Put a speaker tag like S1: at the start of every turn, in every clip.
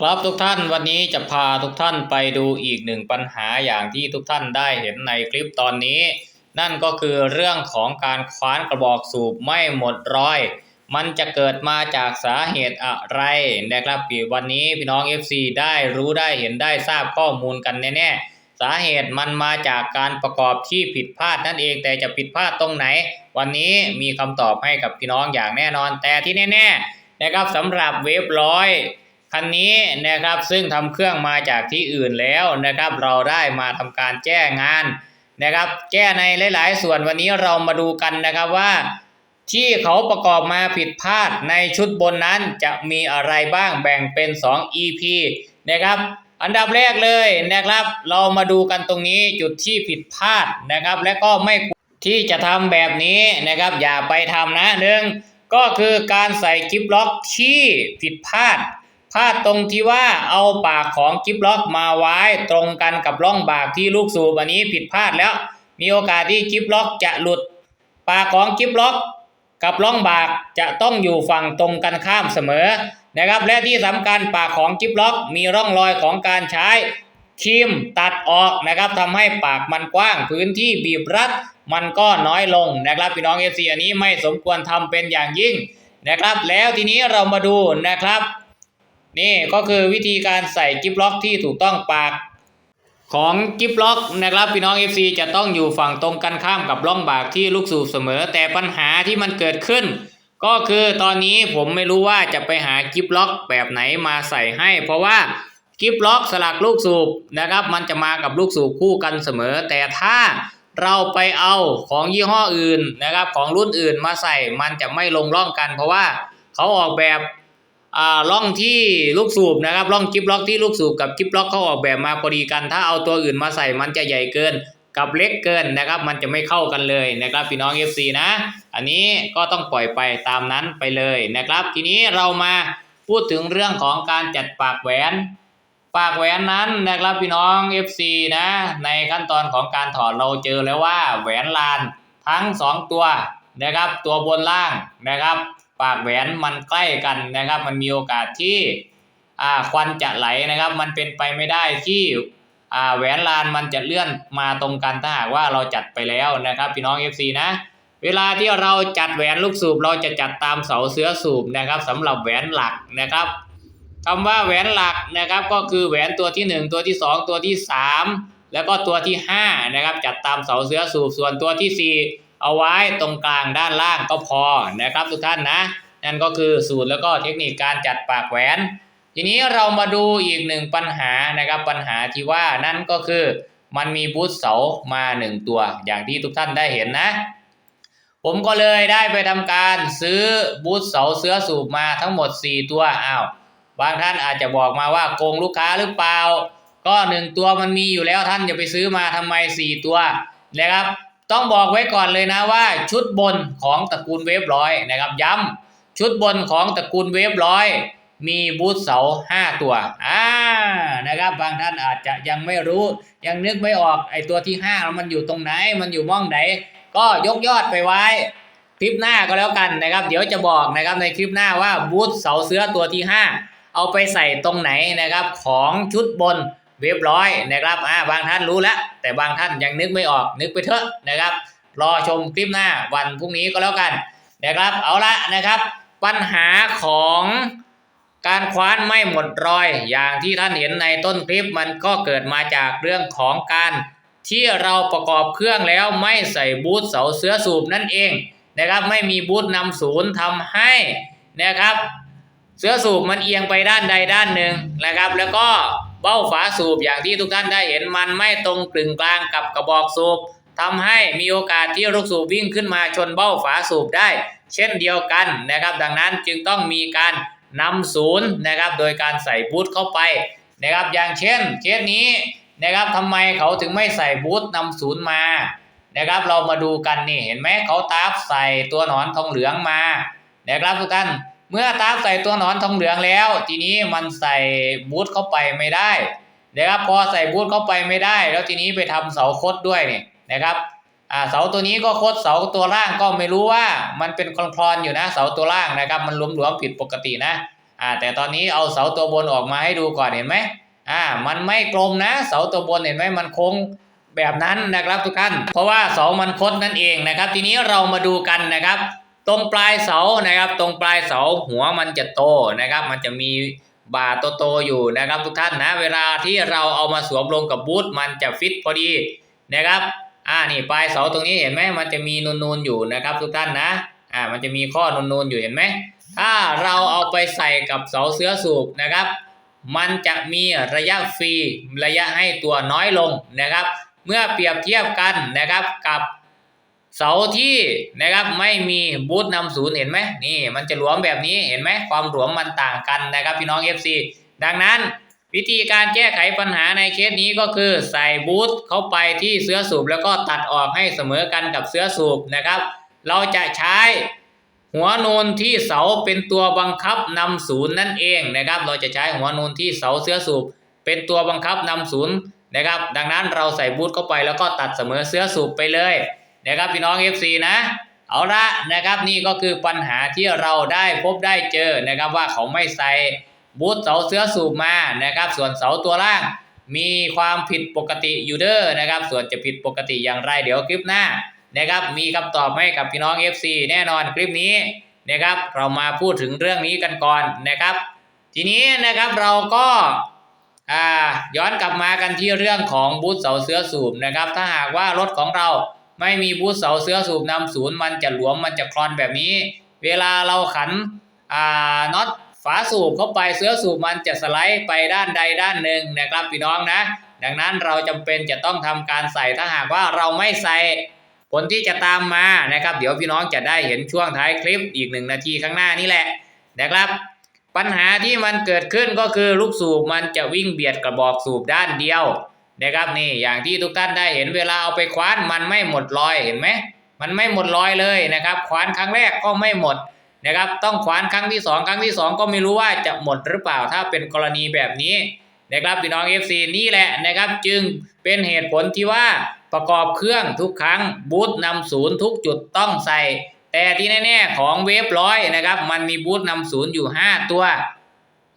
S1: ครับทุกท่านวันนี้จะพาทุกท่านไปดูอีกหนึ่งปัญหาอย่างที่ทุกท่านได้เห็นในคลิปตอนนี้ นั่นก็คือเรื่องของการคว้านกระบอกสูบไม่หมดรอย มันจะเกิดมาจากสาเหตุอะไรนะครับวันนี้พี่น้อง FC ได้รู้ได้เห็นได้ทราบข้อมูลกันแน่ๆสาเหตุมันมาจากการประกอบที่ผิดพลาดนั่นเองแต่จะผิดพลาดตรงไหน วันนี้มีคำตอบให้กับพี่น้องอย่างแน่นอนแต่ที่แน่ ๆ นะครับสำหรับเวฟร้อย คันนี้นะครับซึ่งทำเครื่องมาจากที่อื่นแล้วนะครับ เราได้มาทำการแจ้งานนะครับ แก้ในหลาย ๆ ส่วนวันนี้เรามาดูกันนะครับว่า ที่เขาประกอบมาผิดพลาดในชุดบนนั้นจะมีอะไรบ้างแบ่งเป็น 2 EP นะครับอันดับแรกเลยนะครับ เรามาดูกันตรงนี้จุดที่ผิดพลาดนะครับ และก็ไม่ที่จะทำแบบนี้นะครับ อย่าไปทำนะหนึ่งก็คือการใส่กิฟล็อกที่ผิดพลาด พลาตรงที่ว่าเอาปากของกิฟล็อกมาไว้ตรงกันกับร่องบากที่ลูกสูบอันนี้ผิดพลาดแล้ว มีโอกาสที่กิฟล็อกจะหลุด ปากของกิฟล็อกกับร่องบากจะต้องอยู่ฝั่งตรงกันข้ามเสมอนะครับ และที่สำคัญปากของจิปล็อกมีร่องรอยของการใช้ครีมตัดออกนะครับทำให้ปากมันกว้างพื้นที่บีบรัดมันก็น้อยลงนะครับพี่น้องเอฟซีอันนี้ไม่สมควรทำเป็นอย่างยิ่งนะครับ แล้วทีนี้เรามาดูนะครับ นี่ก็คือวิธีการใส่กิฟล็อกที่ถูกต้องปาก ของกิฟล็อกนะครับพี่น้อง FC จะต้องอยู่ฝั่งตรงกันข้ามกับร่องบากที่ลูกสูบเสมอ แต่ปัญหาที่มันเกิดขึ้น ก็คือตอนนี้ผมไม่รู้ว่าจะไปหากิฟล็อกแบบไหนมาใส่ให้ เพราะว่ากิฟล็อกสลักลูกสูบนะครับ มันจะมากับลูกสูบคู่กันเสมอ แต่ถ้าเราไปเอาของยี่ห้ออื่นนะครับ ของรุ่นอื่นมาใส่มันจะไม่ลงร่องกัน เพราะว่าเขาออกแบบ ล่องที่ลูกสูบนะครับล่องกิฟล็อกที่ลูกสูบกับกิฟล็อกเขาออกแบบมาพอดีกัน ถ้าเอาตัวอื่นมาใส่มันจะใหญ่เกินกับเล็กเกินนะครับ มันจะไม่เข้ากันเลยนะครับพี่น้อง FC นะ อันนี้ก็ต้องปล่อยไปตามนั้นไปเลยนะครับ ทีนี้เรามาพูดถึงเรื่องของการจัดปากแหวน ปากแหวนนั้นนะครับพี่น้อง FC นะ ในขั้นตอนของการถอดเราเจอแล้วว่าแหวนลานทั้งสองตัวนะครับ ตัวบนล่างนะครับ ปากแหวนมันใกล้กันนะครับ มันมีโอกาสที่อ่าควันจะไหลนะครับ มันเป็นไปไม่ได้ที่อ่าแหวนลานมันจะเลื่อนมาตรงกันถ้าหากว่าเราจัดไปแล้วนะครับ พี่น้อง FC นะ เวลาที่เราจัดแหวนลูกสูบเราจะจัดตามเสาเสือสูบนะครับสำหรับแหวนหลักนะครับคำว่าแหวนหลักนะครับก็คือแหวนตัวที่หนึ่งตัวที่สองตัวที่สามแล้วก็ตัวที่ห้านะครับจัดตามเสาเสือสูบส่วนตัวที่สี่ เอาไว้ตรงกลางด้านล่างก็พอนะครับทุกท่านนะ นั่นก็คือสูตรแล้วก็เทคนิคการจัดปากแหวน ทีนี้เรามาดูอีกหนึ่งปัญหานะครับปัญหาที่ว่านั่นก็คือมันมีบูธเสามาหนึ่งตัว อย่างที่ทุกท่านได้เห็นนะ ผมก็เลยได้ไปทำการซื้อบูธเสาเสื้อสูบมาทั้งหมด 4 ตัวอ้าวบางท่านอาจจะบอกมาว่าโกงลูกค้าหรือเปล่า ก็หนึ่งตัวมันมีอยู่แล้วท่านอย่าไปซื้อมาทำไม 4 ตัวนะครับ ต้องบอกไว้ก่อนเลยนะว่าชุดบนของตระกูลเวฟร้อยนะครับย้ำชุดบนของตระกูลเวฟร้อยมีบูธเสาห้าตัวอ่านะครับบางท่านอาจจะยังไม่รู้ยังนึกไม่ออกไอตัวที่ห้ามันอยู่ตรงไหน มันอยู่ม่องไหน ก็ยกยอดไปไว้คลิปหน้าก็แล้วกันนะครับ เดี๋ยวจะบอกนะครับในคลิปหน้าว่าบูธเสาเสื้อตัวที่ห้าเอาไปใส่ตรงไหนนะครับของชุดบน เรียบร้อยนะครับอ่าบางท่านรู้แล้ว แต่บางท่านยังนึกไม่ออกนึกไปเถอะนะครับ รอชมคลิปหน้าวันพรุ่งนี้ก็แล้วกันนะครับเอาละนะครับ ปัญหาของการคว้านไม่หมดรอย อย่างที่ท่านเห็นในต้นคลิปมันก็เกิดมาจากเรื่องของการที่เราประกอบเครื่องแล้วไม่ใส่บูทเสาเสื้อสูบนั่นเองนะครับไม่มีบูทนำศูนย์ทำให้นะครับ เสื้อสูบมันเอียงไปด้านใดด้านหนึ่งนะครับ แล้วก็ เบ้าฝาสูบอย่างที่ทุกท่านได้เห็นมันไม่ตรงกลึงกลางกับกระบอกสูบทำให้มีโอกาสที่ลูกสูบวิ่งขึ้นมาชนเบ้าฝาสูบได้ เช่นเดียวกันนะครับ ดังนั้นจึงต้องมีการนำศูนย์นะครับ โดยการใส่บูทเข้าไปนะครับ อย่างเช่นเคสนี้นะครับทำไมเขาถึงไม่ใส่บูทนำศูนย์มานะครับ เรามาดูกันนี่เห็นไหมเขาตาบใส่ตัวหนอนทองเหลืองมานะครับทุกท่าน เมื่อตาบใส่ตัวหนอนทองเหลืองแล้ว ทีนี้มันใส่บูทเข้าไปไม่ได้นะครับพอใส่บูทเข้าไปไม่ได้ แล้วทีนี้ไปทำเสาคดด้วยนี่นะครับอ่าเสาตัวนี้ก็คดเสาตัวล่างก็ไม่รู้ว่ามันเป็นคลอนๆอยู่นะเสาตัวล่างนะครับ มันหลวมๆผิดปกตินะอ่าแต่ตอนนี้เอาเสาตัวบนออกมาให้ดูก่อนเห็นไหมอ่ามันไม่กลมนะ เสาตัวบนเห็นไหมมันโค้งแบบนั้นนะครับทุกท่านเพราะว่าเสามันคดนั่นเองนะครับ ทีนี้เรามาดูกันนะครับ ตรงปลายเสานะครับ ตรงปลายเสาหัวมันจะโตนะครับ มันจะมีบาโตๆอยู่นะครับทุกท่านนะเวลาที่เราเอามาสวมลงกับบูทมันจะฟิตพอดีนะครับอ่านี่ปลายเสาตรงนี้เห็นไหมมันจะมีนูนๆอยู่นะครับ ทุกท่านนะอ่ามันจะมีข้อนูนๆอยู่เห็นไหมถ้าเราเอาไปใส่กับเสาเสื้อสูบนะครับ มันจะมีระยะฟรีระยะให้ตัวน้อยลงนะครับ เมื่อเปรียบเทียบกันนะครับกับ เสาที่นะครับไม่มีบูทนำศูนย์เห็นไหมนี่มันจะหลวมแบบนี้เห็นไหมความหลวมมันต่างกันนะครับพี่น้อง FC ดังนั้นวิธีการแก้ไขปัญหาในเคสนี้ก็คือใส่บูทเข้าไปที่เสื้อสูบแล้วก็ตัดออกให้เสมอกันกับเสื้อสูบนะครับ เราจะใช้หัวนูนที่เสาเป็นตัวบังคับนำศูนย์นั่นเองนะครับ เราจะใช้หัวนูนที่เสาเสื้อสูบเป็นตัวบังคับนำศูนย์นะครับ ดังนั้นเราใส่บูทเข้าไปแล้วก็ตัดเสมอเสื้อสูบไปเลย นะครับพี่น้อง FC นะเอาละนะครับนี่ก็คือปัญหาที่เราได้พบได้เจอนะครับว่าเขาไม่ใส่บูทเสาเสื้อสูบมานะครับ ส่วนเสาตัวล่าง มีความผิดปกติอยู่เด้อนะครับ ส่วนจะผิดปกติอย่างไรเดี๋ยวคลิปหน้านะครับ มีคำตอบให้กับพี่น้อง FC แน่นอนคลิปนี้นะครับ เรามาพูดถึงเรื่องนี้กันก่อนนะครับ ทีนี้นะครับเราก็าย้อนกลับมากันที่เรื่องของบูธเสาเสื้อสูบนะครับ ถ้าหากว่ารถของเรา ไม่มีบูธเสาเสื้อสูบนำศูนย์มันจะหลวมมันจะคลอนแบบนี้ เวลาเราขันอ่าน็อตฝาสูบเข้าไปเสื้อสูบมันจะสไลด์ไปด้านใดด้านหนึ่งนะครับพี่น้องนะ ดังนั้นเราจำเป็นจะต้องทำการใส่ถ้าหากว่าเราไม่ใส่ผลที่จะตามมานะครับ เดี๋ยวพี่น้องจะได้เห็นช่วงท้ายคลิปอีกหนึ่งนาทีข้างหน้านี่แหละนะครับ ปัญหาที่มันเกิดขึ้นก็คือลูกสูบมันจะวิ่งเบียดกระบอกสูบด้านเดียว นะครับนี่อย่างที่ทุกท่านได้เห็นเวลาเอาไปคว้านมันไม่หมดรอยเห็นไหมมันไม่หมดรอยเลยนะครับคว้านครั้งแรกก็ไม่หมดนะครับต้องคว้านครั้งที่สองครั้งที่สองก็ไม่รู้ว่าจะหมดหรือเปล่าถ้าเป็นกรณีแบบนี้นะครับพี่น้อง FC นี่แหละนะครับจึงเป็นเหตุผลที่ว่าประกอบเครื่องทุกครั้งบูทนำศูนย์ทุกจุดต้องใส่ แต่ที่แน่ๆของเวฟร้อยนะครับมันมีบูทนำศูนย์อยู่ 5 ตัว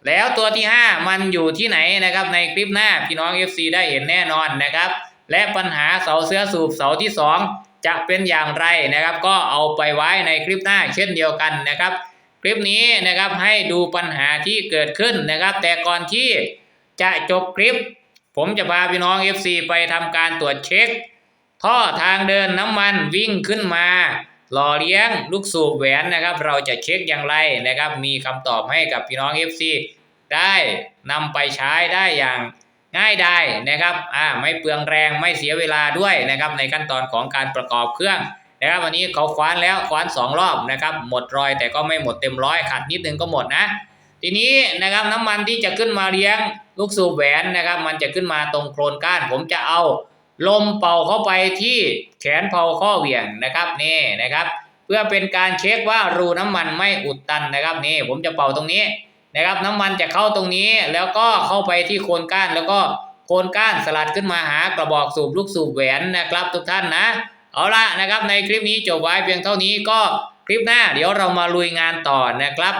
S1: แล้วตัวที่ 5 มันอยู่ที่ไหนนะครับในคลิปหน้าพี่น้อง FC ได้เห็นแน่นอนนะครับ และปัญหาเสาเสื้อสูบเสาที่ 2 จะเป็นอย่างไรนะครับ ก็เอาไปไว้ในคลิปหน้าเช่นเดียวกันนะครับ คลิปนี้นะครับให้ดูปัญหาที่เกิดขึ้นนะครับ แต่ก่อนที่จะจบคลิป ผมจะพาพี่น้อง FC ไปทำการตรวจเช็ค ท่อทางเดินน้ำมันวิ่งขึ้นมา หล่อเลี้ยงลูกสูบแหวนนะครับ เราจะเช็คอย่างไรนะครับ มีคำตอบให้กับพี่น้อง FC ได้นำไปใช้ได้อย่างง่ายได้นะครับอ่าไม่เปลืองแรงไม่เสียเวลาด้วยนะครับ ในขั้นตอนของการประกอบเครื่องนะครับ วันนี้เขาคว้านแล้วคว้านสองรอบนะครับ หมดรอยแต่ก็ไม่หมดเต็มร้อยขาดนิดนึงก็หมดนะ ทีนี้นะครับน้ำมันที่จะขึ้นมาเลี้ยงลูกสูบแหวนนะครับ มันจะขึ้นมาตรงโครงก้าน ผมจะเอา ลมเป่าเข้าไปที่แขนเผาข้อเหวี่ยงนะครับนี่นะครับ เพื่อเป็นการเช็คว่ารูน้ำมันไม่อุดตันนะครับนี่ผมจะเป่าตรงนี้นะครับ น้ำมันจะเข้าตรงนี้แล้วก็เข้าไปที่โคนก้านแล้วก็โคนก้านสลัดขึ้นมาหากระบอกสูบลูกสูบแหวนนะครับ ทุกท่านนะ เอาละนะครับในคลิปนี้จบไว้เพียงเท่านี้ก็คลิปหน้าเดี๋ยวเรามาลุยงานต่อนะครับ